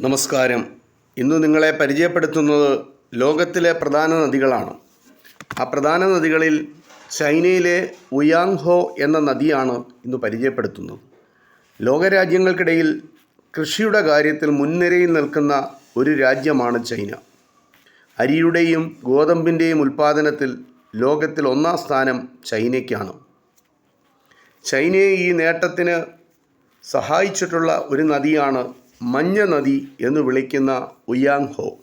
നമസ്കാരം. ഇന്ന് നിങ്ങളെ പരിചയപ്പെടുത്തുന്നത് ലോകത്തിലെ പ്രധാന നദികളാണ്. ആ പ്രധാന നദികളിൽ ചൈനയിലെ ഉയാങ് ഹോ എന്ന നദിയാണ് ഇന്ന് പരിചയപ്പെടുത്തുന്നത്. ലോകരാജ്യങ്ങൾക്കിടയിൽ കൃഷിയുടെ കാര്യത്തിൽ മുൻനിരയിൽ നിൽക്കുന്ന ഒരു രാജ്യമാണ് ചൈന. അരിയുടെയും ഗോതമ്പിന്റെയും ഉൽപ്പാദനത്തിൽ ലോകത്തിൽ ഒന്നാം സ്ഥാനം ചൈനയ്ക്കാണ്. ചൈനയെ ഈ നേട്ടത്തിന് സഹായിച്ചിട്ടുള്ള ഒരു നദിയാണ് മഞ്ഞ നദി എന്ന് വിളിക്കുന്ന ഉയാങ് ഹോ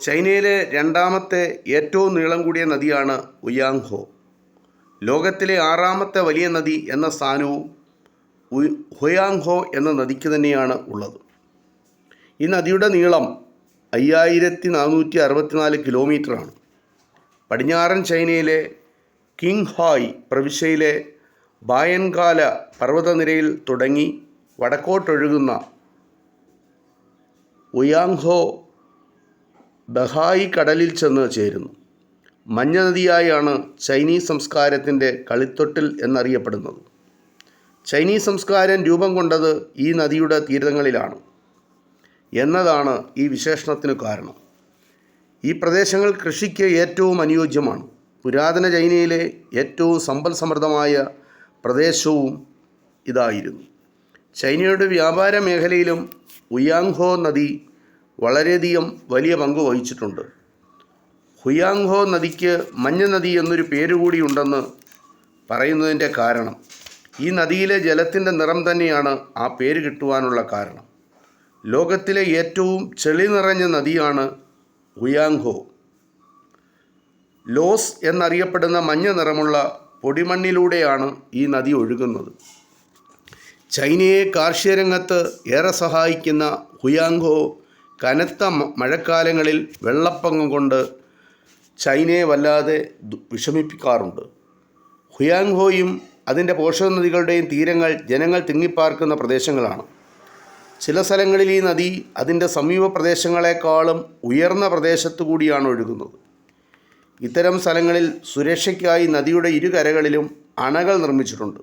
ചൈനയിലെ രണ്ടാമത്തെ ഏറ്റവും നീളം കൂടിയ നദിയാണ് ഉയാങ് ഹോ ലോകത്തിലെ ആറാമത്തെ വലിയ നദി എന്ന സ്ഥാനവും ഹുയാങ് ഹോ എന്ന നദിക്ക് തന്നെയാണ് ഉള്ളത്. ഈ നദിയുടെ നീളം അയ്യായിരത്തി നാനൂറ്റി അറുപത്തിനാല് കിലോമീറ്ററാണ്. പടിഞ്ഞാറൻ ചൈനയിലെ കിങ് ഹായ് പ്രവിശ്യയിലെ ബായൻകാല പർവതനിരയിൽ തുടങ്ങി വടക്കോട്ടൊഴുകുന്ന ഉയാങ്ഹോ ബഹായി കടലിൽ ചെന്ന് ചേരുന്നു. മഞ്ഞ നദിയായാണ് ചൈനീസ് സംസ്കാരത്തിന്റെ കളിത്തൊട്ടിൽ എന്നറിയപ്പെടുന്നത്. ചൈനീസ് സംസ്കാരം രൂപം കൊണ്ടത് ഈ നദിയുടെ തീരങ്ങളിലാണ് എന്നതാണ് ഈ വിശേഷണത്തിന് കാരണം. ഈ പ്രദേശങ്ങൾ കൃഷിക്ക് ഏറ്റവും അനുയോജ്യമാണ്. പുരാതന ചൈനയിലെ ഏറ്റവും സമ്പൽ സമൃദ്ധമായ പ്രദേശവും ഇതായിരുന്നു. ചൈനയുടെ വ്യാപാര മേഖലയിലും ഉയാങ്ഹോ നദി വളരെയധികം വലിയ പങ്ക് വഹിച്ചിട്ടുണ്ട്. ഹുയാങ്ഹോ നദിക്ക് മഞ്ഞ നദി എന്നൊരു പേരുകൂടി ഉണ്ടെന്ന് പറയുന്നതിന്റെ കാരണം ഈ നദിയിലെ ജലത്തിന്റെ നിറം തന്നെയാണ് ആ പേര് കിട്ടുവാനുള്ള കാരണം. ലോകത്തിലെ ഏറ്റവും ചെളി നിറഞ്ഞ നദിയാണ് ഹുയാങ്ഹോ. ലോസ് എന്നറിയപ്പെടുന്ന മഞ്ഞ നിറമുള്ള പൊടിമണ്ണിലൂടെയാണ് ഈ നദി ഒഴുകുന്നത്. ചൈനയെ കാർഷിക രംഗത്ത് ഏറെ സഹായിക്കുന്ന ഹുയാങ്ഹോ കനത്ത മഴക്കാലങ്ങളിൽ വെള്ളപ്പൊക്കം കൊണ്ട് ചൈനയെ വല്ലാതെ വിഷമിപ്പിക്കാറുണ്ട്. ഹുയാങ്ഹോയും അതിന്റെ പോഷക നദികളുടെയും തീരങ്ങൾ ജനങ്ങൾ തിങ്ങിപ്പാർക്കുന്ന പ്രദേശങ്ങളാണ്. ചില സ്ഥലങ്ങളിൽ ഈ നദി അതിന്റെ സമീപ പ്രദേശങ്ങളെക്കാളും ഉയർന്ന പ്രദേശത്തു കൂടിയാണ് ഒഴുകുന്നത്. ഇത്തരം സ്ഥലങ്ങളിൽ സുരക്ഷയ്ക്കായി നദിയുടെ ഇരുകരകളിലും അണകൾ നിർമ്മിച്ചിട്ടുണ്ട്.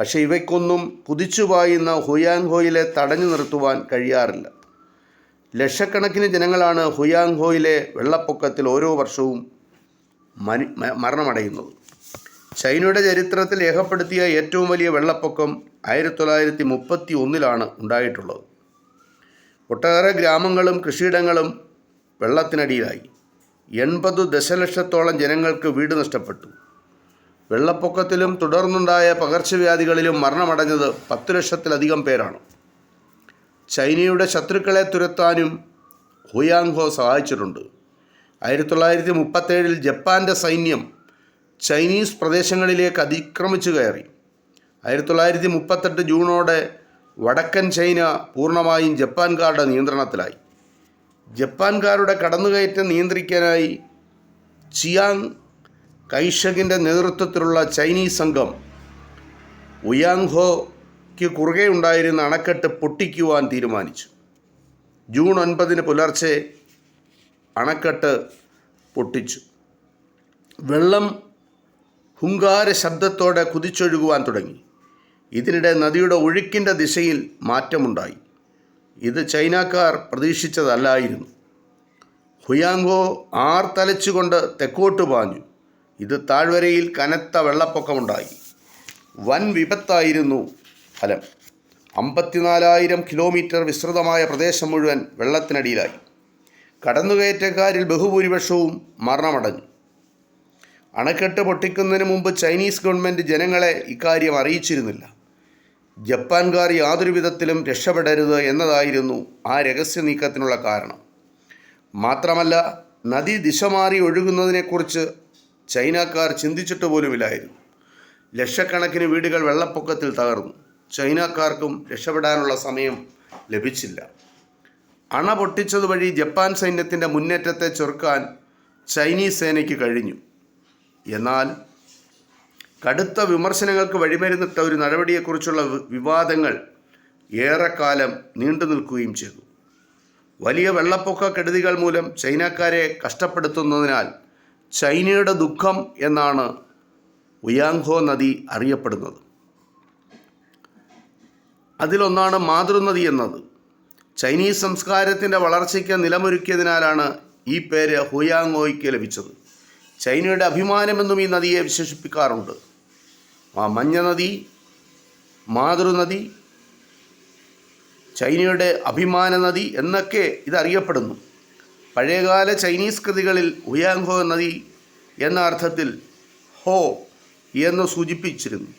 പക്ഷേ ഇവയ്ക്കൊന്നും കുതിച്ചു പായുന്ന ഹുയാങ്ഹോയിലെ തടഞ്ഞു നിർത്തുവാൻ കഴിയാറില്ല. ലക്ഷക്കണക്കിന് ജനങ്ങളാണ് ഹുയാങ്ഹോയിലെ വെള്ളപ്പൊക്കത്തിൽ ഓരോ വർഷവും മരി മരണമടയുന്നത്. ചൈനയുടെ ചരിത്രത്തിൽ രേഖപ്പെടുത്തിയ ഏറ്റവും വലിയ വെള്ളപ്പൊക്കം ആയിരത്തി തൊള്ളായിരത്തി മുപ്പത്തി ഒന്നിലാണ് ഉണ്ടായിട്ടുള്ളത്. ഒട്ടേറെ ഗ്രാമങ്ങളും കൃഷിയിടങ്ങളും വെള്ളത്തിനടിയിലായി. എൺപത് ദശലക്ഷത്തോളം ജനങ്ങൾക്ക് വീട് നഷ്ടപ്പെട്ടു. വെള്ളപ്പൊക്കത്തിലും തുടർന്നുണ്ടായ പകർച്ചവ്യാധികളിലും മരണമടഞ്ഞത് പത്ത് ലക്ഷത്തിലധികം പേരാണ്. ചൈനയുടെ ശത്രുക്കളെ തുരത്താനും ഹുയാങ്ഹോ സഹായിച്ചിട്ടുണ്ട്. ആയിരത്തി തൊള്ളായിരത്തി മുപ്പത്തേഴിൽ ജപ്പാന്റെ സൈന്യം ചൈനീസ് പ്രദേശങ്ങളിലേക്ക് അതിക്രമിച്ചു കയറി. ആയിരത്തി തൊള്ളായിരത്തി മുപ്പത്തെട്ട് ജൂണോടെ വടക്കൻ ചൈന പൂർണമായും ജപ്പാൻകാരുടെ നിയന്ത്രണത്തിലായി. ജപ്പാൻകാരുടെ കടന്നുകയറ്റം നിയന്ത്രിക്കാനായി ചിയാങ് കൈഷകിന്റെ നേതൃത്വത്തിലുള്ള ചൈനീസ് സംഘം ഉയാങ്ഹോയ്ക്ക് കുറുകെ ഉണ്ടായിരുന്ന അണക്കെട്ട് പൊട്ടിക്കുവാൻ തീരുമാനിച്ചു. ജൂൺ ഒൻപതിന് പുലർച്ചെ അണക്കെട്ട് പൊട്ടിച്ചു. വെള്ളം ഹുങ്കാര ശബ്ദത്തോടെ കുതിച്ചൊഴുകുവാൻ തുടങ്ങി. ഇതിനിടെ നദിയുടെ ഒഴുക്കിന്റെ ദിശയിൽ മാറ്റമുണ്ടായി. ഇത് ചൈനക്കാർ പ്രതീക്ഷിച്ചതല്ലായിരുന്നു. ഹുയാങ്കോ ആർ തലച്ചുകൊണ്ട് തെക്കോട്ട് പാഞ്ഞു. ഇത് താഴ്വരയിൽ കനത്ത വെള്ളപ്പൊക്കമുണ്ടായി. വൻ വിപത്തായിരുന്നു ഫലം. അമ്പത്തിനാലായിരം കിലോമീറ്റർ വിസ്തൃതമായ പ്രദേശം മുഴുവൻ വെള്ളത്തിനടിയിലായി. കടന്നുകയറ്റക്കാരിൽ ബഹുഭൂരിപക്ഷവും മരണമടഞ്ഞു. അണക്കെട്ട് പൊട്ടിക്കുന്നതിന് മുമ്പ് ചൈനീസ് ഗവൺമെന്റ് ജനങ്ങളെ ഇക്കാര്യം അറിയിച്ചിരുന്നില്ല. ജപ്പാൻകാർ യാതൊരു വിധത്തിലും രക്ഷപ്പെടരുത് എന്നതായിരുന്നു ആ രഹസ്യ നീക്കത്തിനുള്ള കാരണം. മാത്രമല്ല നദി ദിശ മാറി ഒഴുകുന്നതിനെക്കുറിച്ച് ചൈനക്കാർ ചിന്തിച്ചിട്ട് പോലുമില്ലായിരുന്നു ലക്ഷക്കണക്കിന് വീടുകൾ വെള്ളപ്പൊക്കത്തിൽ തകർന്നു. ചൈനക്കാർക്കും രക്ഷപ്പെടാനുള്ള സമയം ലഭിച്ചില്ല. അണ പൊട്ടിച്ചത് വഴി ജപ്പാൻ സൈന്യത്തിന്റെ മുന്നേറ്റത്തെ ചെറുക്കാൻ ചൈനീസ് സേനയ്ക്ക് കഴിഞ്ഞു. എന്നാൽ കടുത്ത വിമർശനങ്ങൾക്ക് വഴിമരുന്നിട്ട ഒരു നടപടിയെക്കുറിച്ചുള്ള വിവാദങ്ങൾ ഏറെക്കാലം നീണ്ടു നിൽക്കുകയും ചെയ്തു. വലിയ വെള്ളപ്പൊക്ക കെടുതികൾ മൂലം ചൈനക്കാരെ കഷ്ടപ്പെടുത്തുന്നതിനാൽ ചൈനയുടെ ദുഃഖം എന്നാണ് ഉയാങ്ഹോ നദി അറിയപ്പെടുന്നത്. അതിലൊന്നാണ് മാതൃനദി എന്നത്. ചൈനീസ് സംസ്കാരത്തിന്റെ വളർച്ചയ്ക്ക് നിലമൊരുക്കിയതിനാലാണ് ഈ പേര് ഹുയാങ്ങോയ്ക്ക് ലഭിച്ചത്. ചൈനയുടെ അഭിമാനമെന്നും ഈ നദിയെ വിശേഷിപ്പിക്കാറുണ്ട്. ആ മഞ്ഞ നദി മാതൃനദി ചൈനയുടെ അഭിമാന നദി എന്നൊക്കെ ഇതറിയപ്പെടുന്നു. പഴയകാല ചൈനീസ് കൃതികളിൽ ഉയാങ്ഹോ നദി എന്ന അർത്ഥത്തിൽ ഹോ എന്ന് സൂചിപ്പിച്ചിരുന്നു.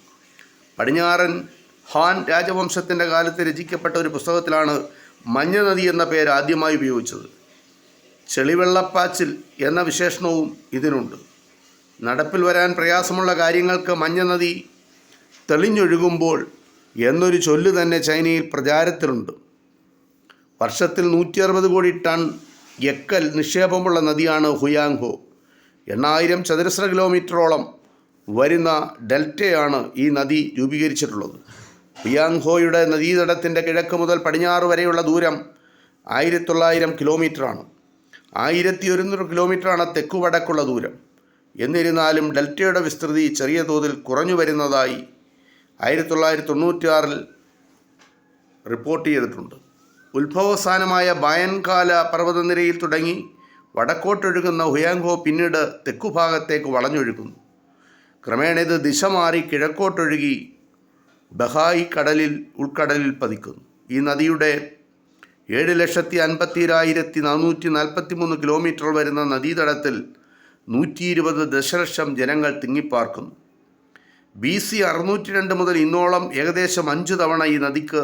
പടിഞ്ഞാറൻ ഹാൻ രാജവംശത്തിന്റെ കാലത്ത് രചിക്കപ്പെട്ട ഒരു പുസ്തകത്തിലാണ് മഞ്ഞ നദി എന്ന പേര് ആദ്യമായി ഉപയോഗിച്ചത്. ചെളിവെള്ളപ്പാച്ചിൽ എന്ന വിശേഷണവും ഇതിനുണ്ട്. നടപ്പിൽ വരാൻ പ്രയാസമുള്ള കാര്യങ്ങൾക്ക് മഞ്ഞ നദി തെളിഞ്ഞൊഴുകുമ്പോൾ എന്നൊരു ചൊല്ല് തന്നെ ചൈനയിൽ പ്രചാരത്തിലുണ്ട്. വർഷത്തിൽ നൂറ്റി കോടി ടൺ എക്കൽ നിക്ഷേപമുള്ള നദിയാണ് ഹുയാങ്ഹോ. എണ്ണായിരം ചതുരശ്ര കിലോമീറ്ററോളം വരുന്ന ഡെൽറ്റയാണ് ഈ നദി രൂപീകരിച്ചിട്ടുള്ളത്. ഹുയാങ്ഹോയുടെ നദീതടത്തിന്റെ കിഴക്ക് മുതൽ പടിഞ്ഞാറ് വരെയുള്ള ദൂരം ആയിരത്തി തൊള്ളായിരം കിലോമീറ്ററാണ്. ആയിരത്തി ഒരുന്നൂറ് കിലോമീറ്ററാണ് തെക്കു വടക്കുള്ള ദൂരം. എന്നിരുന്നാലും ഡെൽറ്റയുടെ വിസ്തൃതി ചെറിയ തോതിൽ കുറഞ്ഞു വരുന്നതായി ആയിരത്തി തൊള്ളായിരത്തി തൊണ്ണൂറ്റിയാറിൽ റിപ്പോർട്ട് ചെയ്തിട്ടുണ്ട്. ഉത്ഭവസ്ഥാനമായ ബായൻകാല പർവതനിരയിൽ തുടങ്ങി വടക്കോട്ടൊഴുകുന്ന ഹുയാങ്കോ പിന്നീട് തെക്കുഭാഗത്തേക്ക് വളഞ്ഞൊഴുകുന്നു. ക്രമേണ ഇത് ദിശ മാറി കിഴക്കോട്ടൊഴുകി ബഹായി കടലിൽ ഉൾക്കടലിൽ പതിക്കുന്നു. ഈ നദിയുടെ ഏഴ് ലക്ഷത്തി അൻപത്തിരായിരത്തി നാനൂറ്റി നാൽപ്പത്തി മൂന്ന് കിലോമീറ്റർ വരുന്ന നദീതടത്തിൽ നൂറ്റി ഇരുപത് ദശലക്ഷം ജനങ്ങൾ തിങ്ങിപ്പാർക്കുന്നു. ബി സി അറുന്നൂറ്റി രണ്ട് മുതൽ ഇന്നോളം ഏകദേശം അഞ്ച് തവണ ഈ നദിക്ക്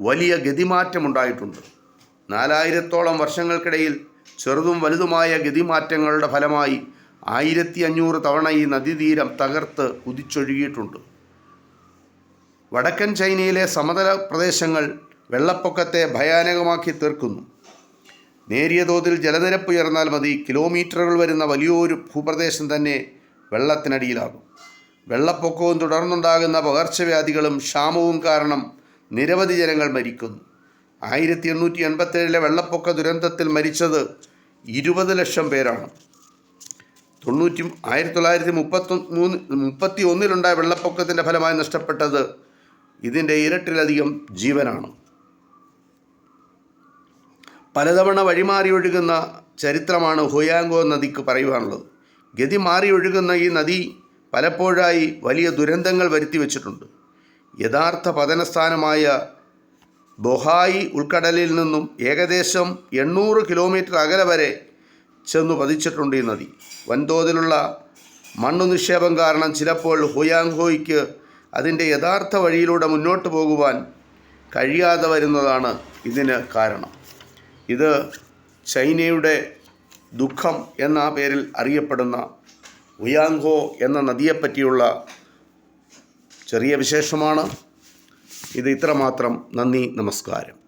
വലിയ ഗതിമാറ്റമുണ്ടായിട്ടുണ്ട്. നാലായിരത്തോളം വർഷങ്ങൾക്കിടയിൽ ചെറുതും വലുതുമായ ഗതിമാറ്റങ്ങളുടെ ഫലമായി ആയിരത്തി അഞ്ഞൂറ് തവണ ഈ നദീതീരം തകർത്ത് കുതിച്ചൊഴുകിയിട്ടുണ്ട്. വടക്കൻ ചൈനയിലെ സമതല പ്രദേശങ്ങൾ വെള്ളപ്പൊക്കത്തെ ഭയാനകമാക്കി തീർക്കുന്നു. നേരിയ തോതിൽ ജലനിരപ്പ് ഉയർന്നാൽ മതി കിലോമീറ്ററുകൾ വരുന്ന വലിയൊരു ഭൂപ്രദേശം തന്നെ വെള്ളത്തിനടിയിലാകും. വെള്ളപ്പൊക്കവും തുടർന്നുണ്ടാകുന്ന പകർച്ചവ്യാധികളും ക്ഷാമവും കാരണം നിരവധി ജനങ്ങൾ മരിക്കുന്നു. ആയിരത്തി എണ്ണൂറ്റി എൺപത്തേഴിലെ വെള്ളപ്പൊക്ക ദുരന്തത്തിൽ മരിച്ചത് ഇരുപത് ലക്ഷം പേരാണ്. തൊണ്ണൂറ്റി ആയിരത്തി തൊള്ളായിരത്തി മുപ്പത്തി മൂന്ന് മുപ്പത്തി ഒന്നിലുണ്ടായ വെള്ളപ്പൊക്കത്തിന്റെ ഫലമായി നഷ്ടപ്പെട്ടത് ഇതിന്റെ ഇരട്ടിലധികം ജീവനാണ്. പലതവണ വഴിമാറി ഒഴുകുന്ന ചരിത്രമാണ് ഹുയാങ്കോ നദിക്ക് പറയുവാനുള്ളത്. ഗതി മാറി ഒഴുകുന്ന ഈ നദി പലപ്പോഴായി വലിയ ദുരന്തങ്ങൾ വരുത്തി വച്ചിട്ടുണ്ട്. യഥാർത്ഥ പതനസ്ഥാനമായ ബൊഹായി ഉൾക്കടലിൽ നിന്നും ഏകദേശം എണ്ണൂറ് കിലോമീറ്റർ അകലെ വരെ ചെന്നു പതിച്ചിട്ടുണ്ട് ഈ നദി. വൻതോതിലുള്ള മണ്ണു നിക്ഷേപം കാരണം ചിലപ്പോൾ ഹുയാങ്ഹോയ്ക്ക് അതിന്റെ യഥാർത്ഥ വഴിയിലൂടെ മുന്നോട്ട് പോകുവാൻ കഴിയാതെ വരുന്നതാണ് ഇതിന് കാരണം. ഇത് ചൈനയുടെ ദുഃഖം എന്ന പേരിൽ അറിയപ്പെടുന്ന ഉയാങ്കോ എന്ന നദിയെപ്പറ്റിയുള്ള ചെറിയ വിശേഷമാണ്. ഇത് ഇത്രമാത്രം. നന്ദി നമസ്കാരം.